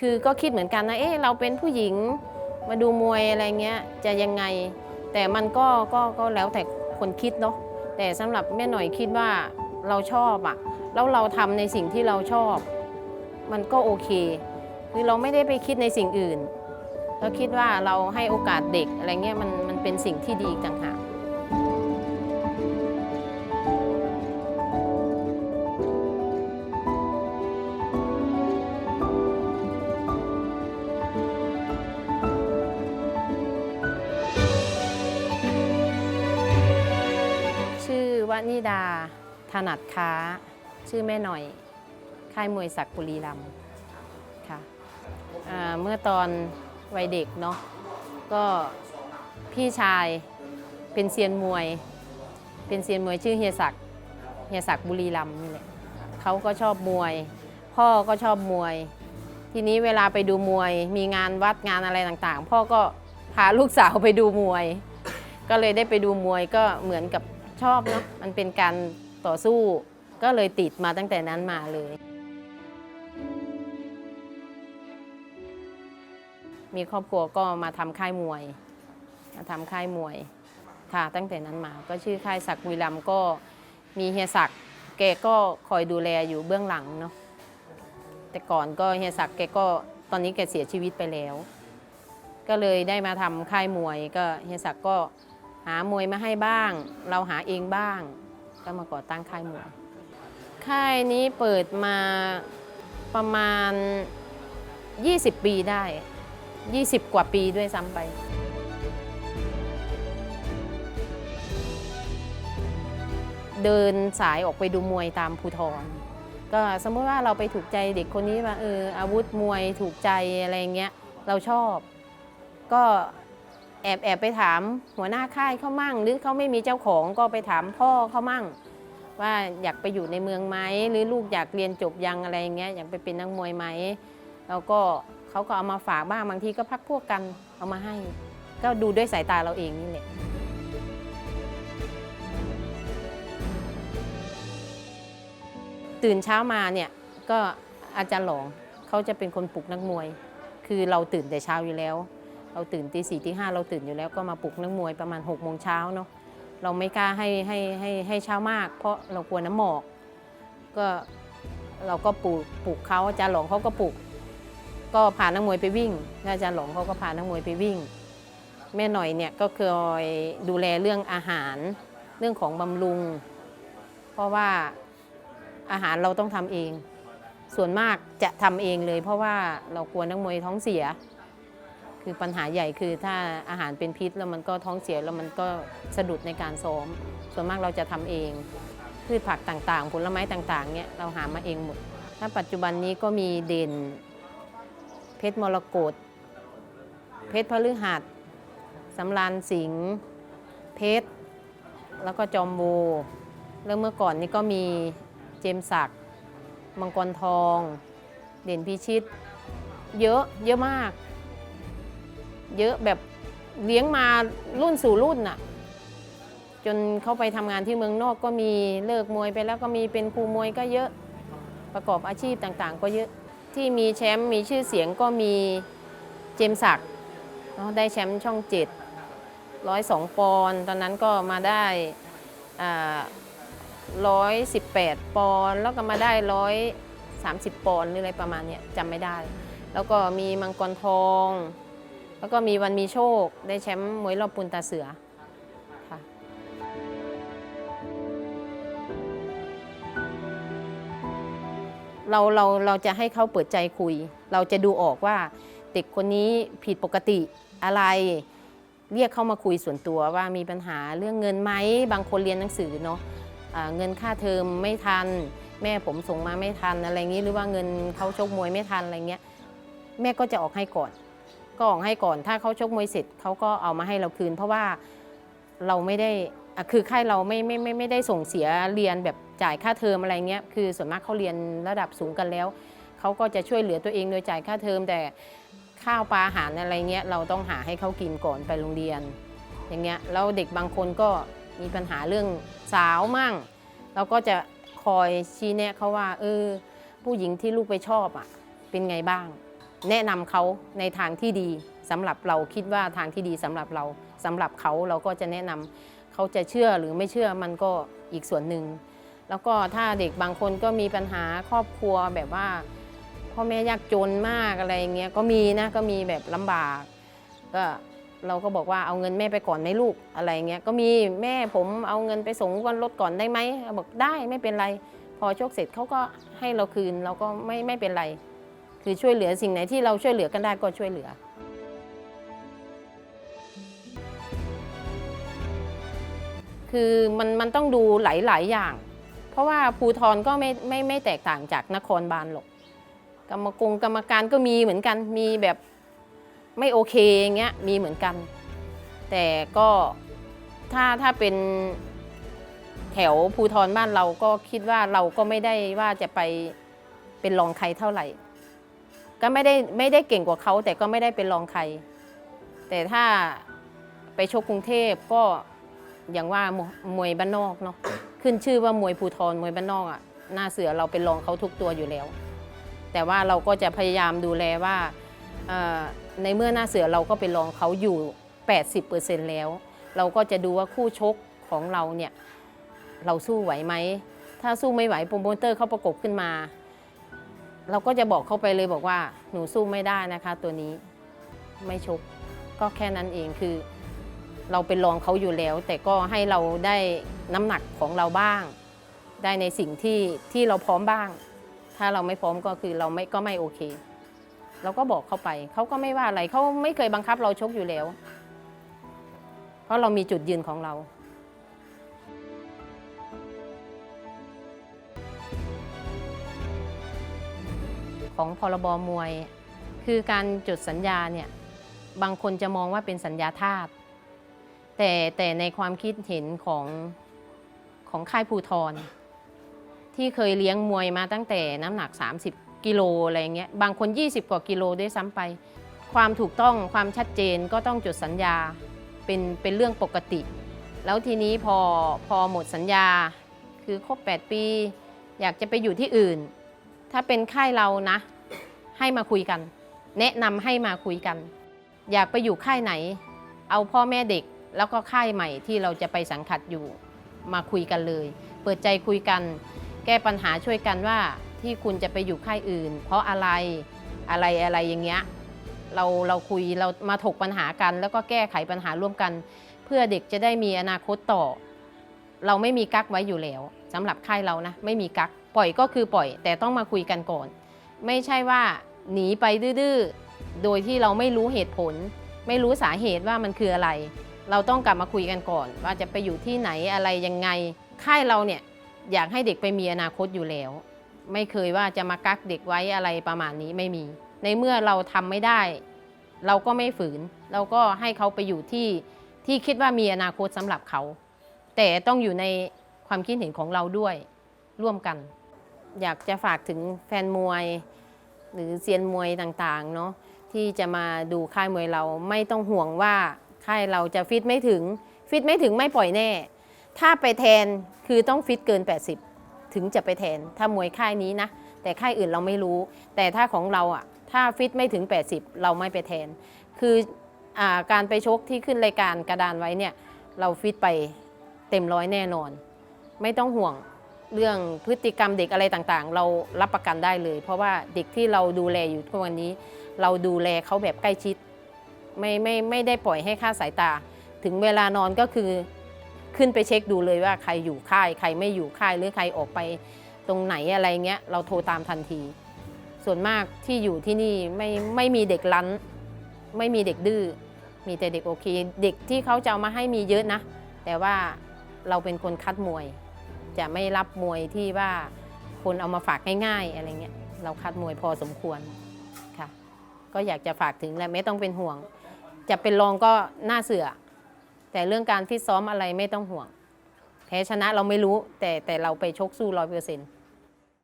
คือก็คิดเหมือนกันนะเอ๊ะเราเป็นผู้หญิงมาดูมวยอะไรเงี้ยจะยังไง แต่มันก็ก็ก็แล้วแต่คนคิดเนาะแต่สำหรับแม่หน่อยคิดว่าเราชอบอะแล้วเราทำในสิ่งที่เราชอบ มันก็โอเค คือเราไม่ได้ไปคิดในสิ่งอื่น เราคิดว่าเราให้โอกาสเด็กอะไรเงี้ยมันมันเป็นสิ่งที่ดีอีกต่างหาก นิดา ถนัดค้า ชื่อแม่หน่อย ค่ายมวยศักดิ์บุรีรัมย์ค่ะเมื่อตอนวัยเด็กเนาะก็พี่ชายเป็นเซียนมวย เป็นเซียนมวยชื่อเฮียศักดิ์เฮียศักดิ์บุรีรัมย์นี่แหละเขาก็ชอบมวย พ่อก็ชอบมวย ทีนี้เวลาไปดูมวย มีงานวัดงานอะไรต่างๆ พ่อก็พาลูกสาวไปดูมวย ก็เลยได้ไปดูมวยก็เหมือนกับ ชอบเนาะมันเป็นการต่อสู้ก็เลยติดมาตั้งแต่นั้นมาเลย มีครอบครัวก็มาทำค่ายมวย มาทำค่ายมวยค่ะตั้งแต่นั้นมาก็ชื่อค่ายศักดิ์วิลัมก็มีเฮียศักดิ์แกก็คอยดูแลอยู่เบื้องหลังเนาะแต่ก่อนก็เฮียศักดิ์แกก็ตอนนี้แกเสียชีวิตไปแล้ว ก็เลยได้มาทำค่ายมวยก็เฮียศักดิ์ก็ หามวยมาให้บ้าง เราหาเองบ้าง ก็มาก่อตั้งค่ายมวยค่ายนี้เปิดมาประมาณ 20 ปีได้ 20 กว่าปีด้วยซ้ำไปเดินสายออกไปดูมวยตามภูทรก็สมมติว่าเราไปถูกใจเด็กคนนี้ว่าเอออาวุธมวยถูกใจอะไรเงี้ยเราชอบ ก็ แอบแอบไปถามหัวหน้าค่ายเขามั่ง หรือเขาไม่มีเจ้าของก็ไปถามพ่อเขามั่ง ว่าอยากไปอยู่ในเมืองไหมหรือลูกอยากเรียนจบยังอะไรเงี้ยอยากไปเป็นนักมวยไหมแล้วก็เขาก็เอามาฝากบ้างบางทีก็พักพวกกันเอามาให้ ก็ดูด้วยสายตาเราเองนี่แหละตื่นเช้ามาเนี่ยก็อาจารย์หลองเขาจะเป็นคนปลุกนักมวย คือเราตื่นแต่เช้าอยู่แล้ว เราตื่นตีสี่ตีห้าเราตื่นอยู่แล้วก็มาปลุกนักมวยประมาณ6กโมงเช้าเนาะเราไม่กล้าให้ให้ให้ให้เช้ามาก เพราะเรากลัวน้ำหมอก ก็เราก็ปลุกปลุกเขาอาจารย์หลงเขาก็ปลุกก็พานักมวยไปวิ่งอาจารย์หลงเขาก็พานักมวยไปวิ่ง แม่หน่อยเนี่ยก็เคยดูแลเรื่องอาหารเรื่องของบำรุง เพราะว่าอาหารเราต้องทำเอง ส่วนมากจะทำเองเลย เพราะว่าเรากลัวนักมวยท้องเสีย คือปัญหาใหญ่คือถ้าอาหารเป็นพิษแล้วมันก็ท้องเสียแล้วมันก็สะดุดในการซ้อม ส่วนมากเราจะทำเอง พืชผักต่างๆ ผลไม้ต่างๆเนี่ยเราหามาเองหมด ถ้าปัจจุบันนี้ก็มีเด่น เพชรมรกตเพชรพฤหัสสำรานสิงห์เพชร แล้วก็จอมโบแล้วเมื่อก่อนนี้ก็มีเจมสักมังกรทอง เด่นพิชิต เยอะเยอะมาก เยอะแบบเลี้ยงมารุ่นสู่รุ่นน่ะ จนเขาไปทำงานที่เมืองนอกก็มีเลิกมวยไปแล้วก็มีเป็นครูมวยก็เยอะประกอบอาชีพต่างๆ ก็เยอะที่มีแชมป์มีชื่อเสียงก็มีเจมสักได้แชมป์ช่องเจ็ดร้อยสองปอนตอนนั้นก็มาได้ร้อยสิบแปดปอนแล้วก็มาได้ร้อยสามสิบปอนหรืออะไรประมาณนี้จำไม่ได้ แล้วก็มีมังกรทอง แล้วก็มีวันมีโชคได้แชมป์มวยรอบปุนตาเสือค่ะเราเราเราจะให้เขาเปิดใจคุย เราจะดูออกว่าเด็กคนนี้ผิดปกติอะไร เรียกเข้ามาคุยส่วนตัวว่ามีปัญหาเรื่องเงินไหมบางคนเรียนหนังสือเนาะอ่าเงินค่าเทอมไม่ทัน แม่ผมส่งมาไม่ทันอะไรอย่างนี้หรือว่าเงินเขาชกมวยไม่ทันอะไรเงี้ยแม่ก็จะออกให้ก่อน ก็ออกให้ก่อน ถ้าเขาชกมวยเสร็จเขาก็เอามาให้เราคืน เพราะว่าเราไม่ได้คือค่ายเราไม่ไม่ไม่ไม่ได้ส่งเสียเรียนแบบจ่ายค่าเทอมอะไรเงี้ยคือส่วนมากเขาเรียนระดับสูงกันแล้วเขาก็จะช่วยเหลือตัวเองโดยจ่ายค่าเทอมแต่ข้าวปลาอาหารอะไรเงี้ยเราต้องหาให้เขากินก่อนไปโรงเรียน อย่างเงี้ยแล้วเด็กบางคนก็มีปัญหาเรื่องสาวมั่ง เราก็จะคอยชี้แนะเขาว่าเออผู้หญิงที่ลูกไปชอบอะเป็นไงบ้าง แนะนำเขาในทางที่ดีสำหรับเราคิดว่าทางที่ดีสำหรับเราสำหรับเขาเราก็จะแนะนำเขาจะเชื่อหรือไม่เชื่อมันก็อีกส่วนหนึ่งแล้วก็ถ้าเด็กบางคนก็มีปัญหาครอบครัวแบบว่า พ่อแม่ยากจนมากอะไรเงี้ยก็มีนะก็มีแบบลำบาก ก็เราก็บอกว่าเอาเงินแม่ไปก่อนไหมลูกอะไรเงี้ยก็มีแม่ผมเอาเงินไปส่งวันรถก่อนได้ไหมบอกได้ไม่เป็นไร พอโชคเสร็จเขาก็ให้เราคืนเราก็ไม่ไม่เป็นไร คือช่วยเหลือสิ่งไหนที่เราช่วยเหลือกันได้ก็ช่วยเหลือคือมันมันต้องดูหลาย ๆ อย่าง เพราะว่าภูทรก็ไม่ไม่ไม่แตกต่างจากนครบาลหรอก กรรมกรกรรมการก็มีเหมือนกัน มีแบบไม่โอเคอย่างเงี้ยมีเหมือนกัน แต่ก็ถ้าถ้าเป็นแถวภูทรบ้านเราก็คิดว่าเราก็ไม่ได้ว่าจะไปเป็นรองใครเท่าไหร่ ก็ไม่ได้ไม่ได้เก่งกว่าเขาแต่ก็ไม่ได้เป็นรองใคร แต่ถ้าไปชกกรุงเทพก็อย่างว่ามวยบ้านนอกเนาะขึ้นชื่อว่ามวยภูทรมวยบ้านนอกอะหน้าเสือเราเป็นรองเขาทุกตัวอยู่แล้ว แต่ว่าเราก็จะพยายามดูแลว่าในเมื่อหน้าเสือเราก็เป็นรองเขาอยู่ 80%แล้ว เราก็จะดูว่าคู่ชกของเราเนี่ยเราสู้ไหวไหม ถ้าสู้ไม่ไหวโปรโมเตอร์เขาประกบขึ้นมา เราก็จะบอกเขาไปเลยบอกว่าหนูสู้ไม่ได้นะคะตัวนี้ไม่ชกก็แค่นั้นเองคือ เราเป็นรองเขาอยู่แล้ว แต่ก็ให้เราได้น้ำหนักของเราบ้าง ได้ในสิ่งที่ที่เราพร้อมบ้าง ถ้าเราไม่พร้อมก็คือเราไม่ก็ไม่โอเค เราก็บอกเขาไป เขาก็ไม่ว่าอะไรเขาไม่เคยบังคับเราชกอยู่แล้ว เพราะเรามีจุดยืนของเรา ของพรบมวย คือการจดสัญญาเนี่ยบางคนจะมองว่าเป็นสัญญาทาสแต่แต่ในความคิดเห็นของของค่ายภูทรที่เคยเลี้ยงมวยมาตั้งแต่น้ำหนัก 30 กิโลอะไรเงี้ยบางคน 20 กว่ากิโลด้วยซ้ำไป ความถูกต้องความชัดเจนก็ต้องจดสัญญาเป็นเป็นเรื่องปกติ แล้วทีนี้พอพอหมดสัญญาคือครบ 8 ปี อยากจะไปอยู่ที่อื่น ถ้าเป็นค่ายเรานะ ให้มาคุยกัน แนะนำให้มาคุยกัน อยากไปอยู่ค่ายไหน เอาพ่อแม่เด็กแล้วก็ค่ายใหม่ที่เราจะไปสังกัดอยู่มาคุยกันเลย เปิดใจคุยกัน แก้ปัญหาช่วยกันว่าที่คุณจะไปอยู่ค่ายอื่น เพราะอะไรอะไรอะไรอย่างเงี้ยเราเราคุยเรามาถกปัญหากัน แล้วก็แก้ไขปัญหาร่วมกัน เพื่อเด็กจะได้มีอนาคตต่อ เราไม่มีกักไว้อยู่แล้วสำหรับค่ายเรานะไม่มีกักปล่อยก็คือปล่อย แต่ต้องมาคุยกันก่อน ไม่ใช่ว่า หนีไปดื้อๆ โดยที่เราไม่รู้เหตุผล ไม่รู้สาเหตุว่ามันคืออะไร เราต้องกลับมาคุยกันก่อน ว่าจะไปอยู่ที่ไหนอะไรยังไง ค่ายเราเนี่ยอยากให้เด็กไปมีอนาคตอยู่แล้ว ไม่เคยว่าจะมากักเด็กไว้อะไรประมาณนี้ไม่มี ในเมื่อเราทำไม่ได้ เราก็ไม่ฝืน เราก็ให้เขาไปอยู่ที่ที่คิดว่ามีอนาคตสำหรับเขา แต่ต้องอยู่ในความคิดเห็นของเราด้วยร่วมกัน อยากจะฝากถึงแฟนมวย หรือเซียนมวยต่างๆเนาะที่จะมาดูค่ายมวยเราไม่ต้องห่วงว่าค่ายเราจะฟิตไม่ถึง ฟิตไม่ถึงไม่ปล่อยแน่ ถ้าไปแทนคือต้องฟิตเกิน 80 ถึงจะไปแทน ถ้ามวยค่ายนี้นะ แต่ค่ายอื่นเราไม่รู้ แต่ถ้าของเราอะถ้าฟิตไม่ถึง 80 เราไม่ไปแทน คืออการไปชกที่ขึ้นรายการกระดานไว้เนี่ยเราฟิตไปเต็มร้อยแน่นอน ไม่ต้องห่วง เรื่องพฤติกรรมเด็กอะไรต่างๆ เรารับประกันได้เลย เพราะว่าเด็กที่เราดูแลอยู่ทุกวันนี้ เราดูแลเขาแบบใกล้ชิด ไม่ไม่ไม่ได้ปล่อยให้ค่าสายตา ถึงเวลานอนก็คือขึ้นไปเช็คดูเลยว่าใครอยู่ค่าย ใครไม่อยู่ค่ายหรือใครออกไปตรงไหนอะไรเงี้ยเราโทรตามทันที ส่วนมากที่อยู่ที่นี่ไม่ไม่มีเด็กลั้น ไม่มีเด็กดื้อมีแต่เด็กโอเค เด็กที่เขาจะเอามาให้มีเยอะนะ แต่ว่าเราเป็นคนคัดมวย จะไม่รับมวยที่ว่าคนเอามาฝากง่ายๆอะไรเงี้ยเราคัดมวยพอสมควรค่ะ ก็อยากจะฝากถึงและไม่ต้องเป็นห่วง จะเป็นรองก็น่าเสือ แต่เรื่องการฟิตซ้อมอะไรไม่ต้องห่วง แพ้ชนะเราไม่รู้แต่แต่เราไปชกสู้ร้อยเปอร์เซ็นต์